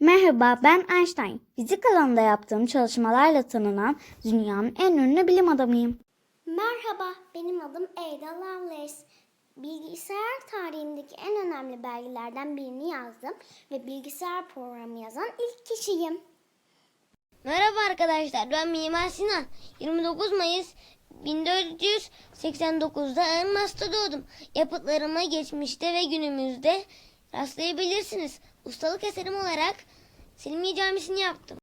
Merhaba, ben Einstein. Fizik alanında yaptığım çalışmalarla tanınan dünyanın en ünlü bilim adamıyım. Merhaba, benim adım Ada Lovelace. Bilgisayar tarihindeki en önemli belgelerden birini yazdım ve bilgisayar programı yazan ilk kişiyim. Merhaba arkadaşlar ben Mimar Sinan. 29 Mayıs 1489'da Elmas'ta doğdum. Yapıtlarıma geçmişte ve günümüzde rastlayabilirsiniz. Ustalık eserim olarak Selimiye Camisi'ni yaptım.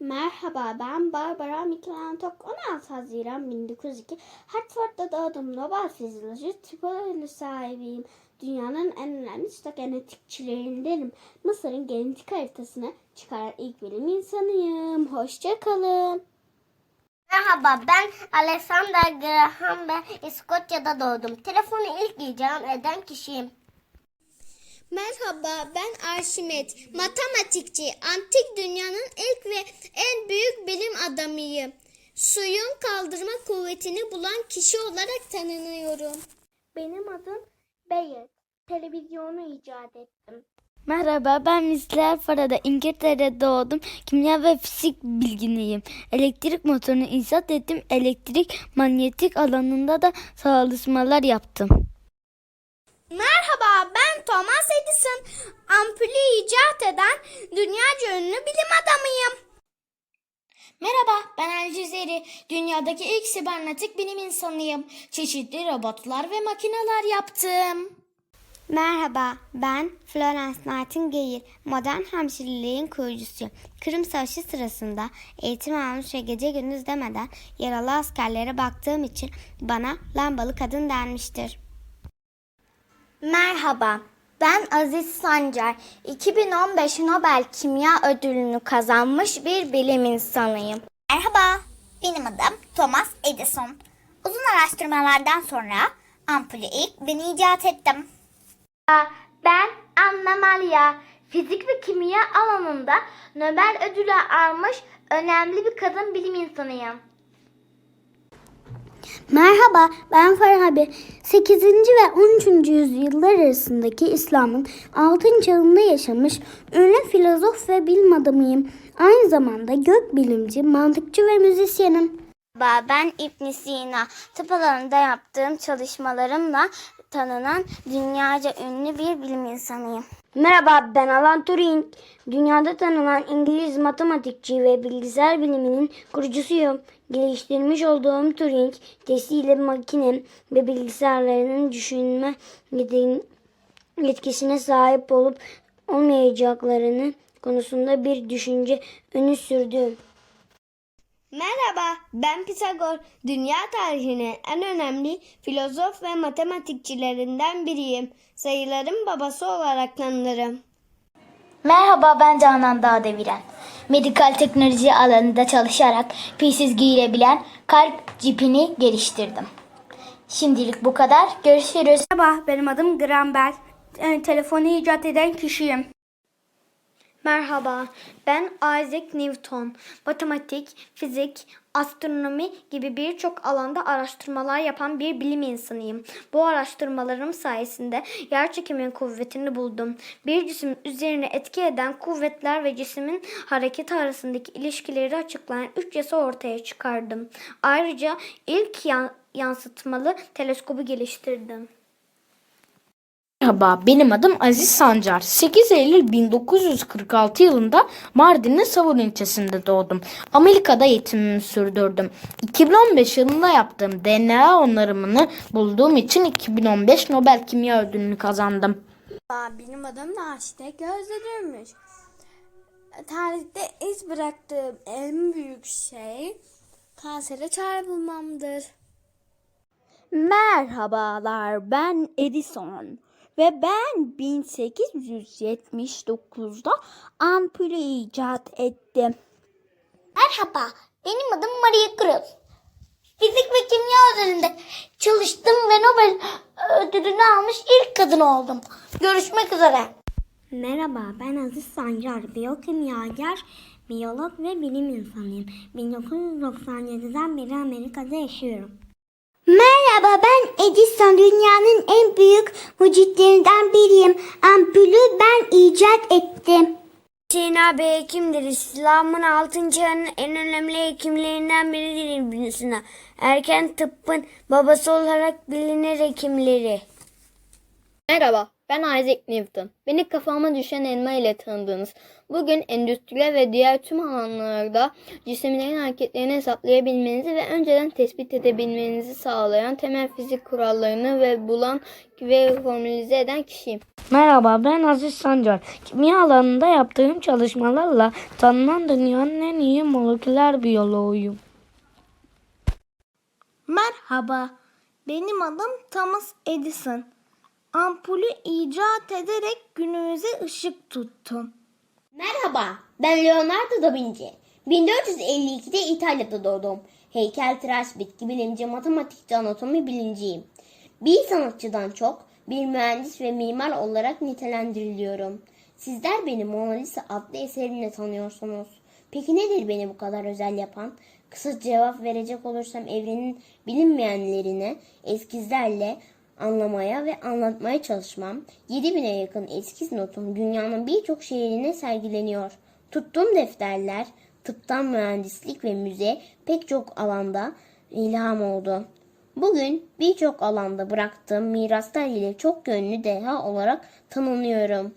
Merhaba, ben Barbara Michelangelo. 16 Haziran 1902 Hartford'da doğdum. Nobel fizyoloji titulu sahibiyim. Dünyanın en önemli genetikçilerindenim. Mısır'ın genetik haritasını çıkaran ilk bilim insanıyım. Hoşça kalın. Merhaba ben Alexander Graham ve İskoçya'da doğdum. Telefonu ilk icat eden kişiyim. Merhaba ben Arşimet, matematikçi. Antik dünyanın ilk ve en büyük bilim adamıyım. Suyun kaldırma kuvvetini bulan kişi olarak tanınıyorum. Benim adım Bayard. Televizyonu icat ettim. Merhaba, ben Misler Farada İngiltere'de doğdum. Kimya ve fizik bilginiyim. Elektrik motorunu icat ettim. Elektrik manyetik alanında da çalışmalar yaptım. Merhaba ben Thomas Edison. Ampulü icat eden dünyaca ünlü bilim adamıyım. Merhaba, ben El Cezeri. Dünyadaki ilk sibernetik bilim insanıyım. Çeşitli robotlar ve makineler yaptım. Merhaba, ben Florence Nightingale, modern hemşireliğin kurucusuyum. Kırım Savaşı sırasında eğitim almış ve gece gündüz demeden yaralı askerlere baktığım için bana lambalı kadın denmiştir. Merhaba, ben Aziz Sancar. 2015 Nobel Kimya Ödülünü kazanmış bir bilim insanıyım. Merhaba, benim adım Thomas Edison. Uzun araştırmalardan sonra ampulü ilk ben icat ettim. Ben Anna Malia. Fizik ve kimya alanında Nobel ödülü almış önemli bir kadın bilim insanıyım. Merhaba, ben Farabi. 8. ve 13. yüzyıllar arasındaki İslam'ın altın çağında yaşamış ünlü filozof ve bilim adamıyım. Aynı zamanda gök bilimci, mantıkçı ve müzisyenim. Merhaba, ben İbn Sina. Tıp alanında yaptığım çalışmalarımla tanınan dünyaca ünlü bir bilim insanıyım. Merhaba, ben Alan Turing. Dünyada tanınan İngiliz matematikçi ve bilgisayar biliminin kurucusuyum. Geliştirmiş olduğum Turing testiyle makine ve bilgisayarlarının düşünme yetkisine sahip olup olmayacaklarını konusunda bir düşünce önü sürdüm. Merhaba, ben Pisagor. Dünya tarihinin en önemli filozof ve matematikçilerinden biriyim. Sayıların babası olarak tanınırım. Merhaba, ben Canan Dağdeviren. Medikal teknoloji alanında çalışarak pilsiz giyilebilen kalp cipini geliştirdim. Şimdilik bu kadar. Görüşürüz. Merhaba, benim adım Graham Bell. Ee, telefonu icat eden kişiyim. Merhaba, ben Isaac Newton. Matematik, fizik, astronomi gibi birçok alanda araştırmalar yapan bir bilim insanıyım. Bu araştırmalarım sayesinde yerçekiminin kuvvetini buldum. Bir cisim üzerine etki eden kuvvetler ve cismin hareketi arasındaki ilişkileri açıklayan üç yasa ortaya çıkardım. Ayrıca ilk yan- yansıtmalı teleskobu geliştirdim. Merhaba, benim adım Aziz Sancar. 8 Eylül 1946 yılında Mardin'in Savur ilçesinde doğdum. Amerika'da eğitimimi sürdürdüm. 2015 yılında yaptığım DNA onarımını bulduğum için 2015 Nobel Kimya Ödülünü kazandım. Benim adım Naşide Gözde Dürmüş. Tarihte iz bıraktığım en büyük şey kansere çarpılmamdır. Merhabalar, ben Edison ve ben 1879'da ampulü icat ettim. Merhaba, benim adım Maria Cruz. Fizik ve kimya üzerinde çalıştım ve Nobel ödülünü almış ilk kadın oldum. Görüşmek üzere. Merhaba, ben Aziz Sancar, biyokimyager, biyolog ve bilim insanıyım. 1997'den beri Amerika'da yaşıyorum. Merhaba ben Edison. Dünyanın en büyük mucitlerinden biriyim. Ampulü ben icat ettim. Hüseyin abi hekimdir. İslam'ın altın çağının en önemli hekimlerinden biridir İbn. Erken tıbbın babası olarak bilinir hekimleri. Merhaba, ben Isaac Newton. Beni kafama düşen elma ile tanıdınız. Bugün endüstride ve diğer tüm alanlarda cisimlerin hareketlerini hesaplayabilmenizi ve önceden tespit edebilmenizi sağlayan temel fizik kurallarını ve bulan ve formülize eden kişiyim. Merhaba ben Aziz Sancar. Kimya alanında yaptığım çalışmalarla tanınan dünyanın en iyi moleküler biyoloğuyum. Merhaba, benim adım Thomas Edison. Ampulü icat ederek günümüze ışık tuttum. Merhaba, ben Leonardo da Vinci. 1452'de İtalya'da doğdum. Heykeltıraş, bitki bilimci, matematikçi, anatomi bilinciyim. Bir sanatçıdan çok bir mühendis ve mimar olarak nitelendiriliyorum. Sizler beni Mona Lisa adlı eserimle tanıyorsunuz. Peki nedir beni bu kadar özel yapan? Kısa cevap verecek olursam evrenin bilinmeyenlerini eskizlerle anlamaya ve anlatmaya çalışmam, 7000'e yakın eskiz notum dünyanın birçok şehrine sergileniyor. Tuttuğum defterler, tıptan mühendislik ve müze pek çok alanda ilham oldu. Bugün birçok alanda bıraktığım miraslar ile çok yönlü deha olarak tanınıyorum.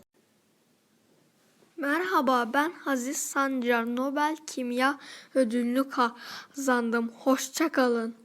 Merhaba ben Aziz Sancar Nobel Kimya Ödülünü kazandım. Hoşça kalın.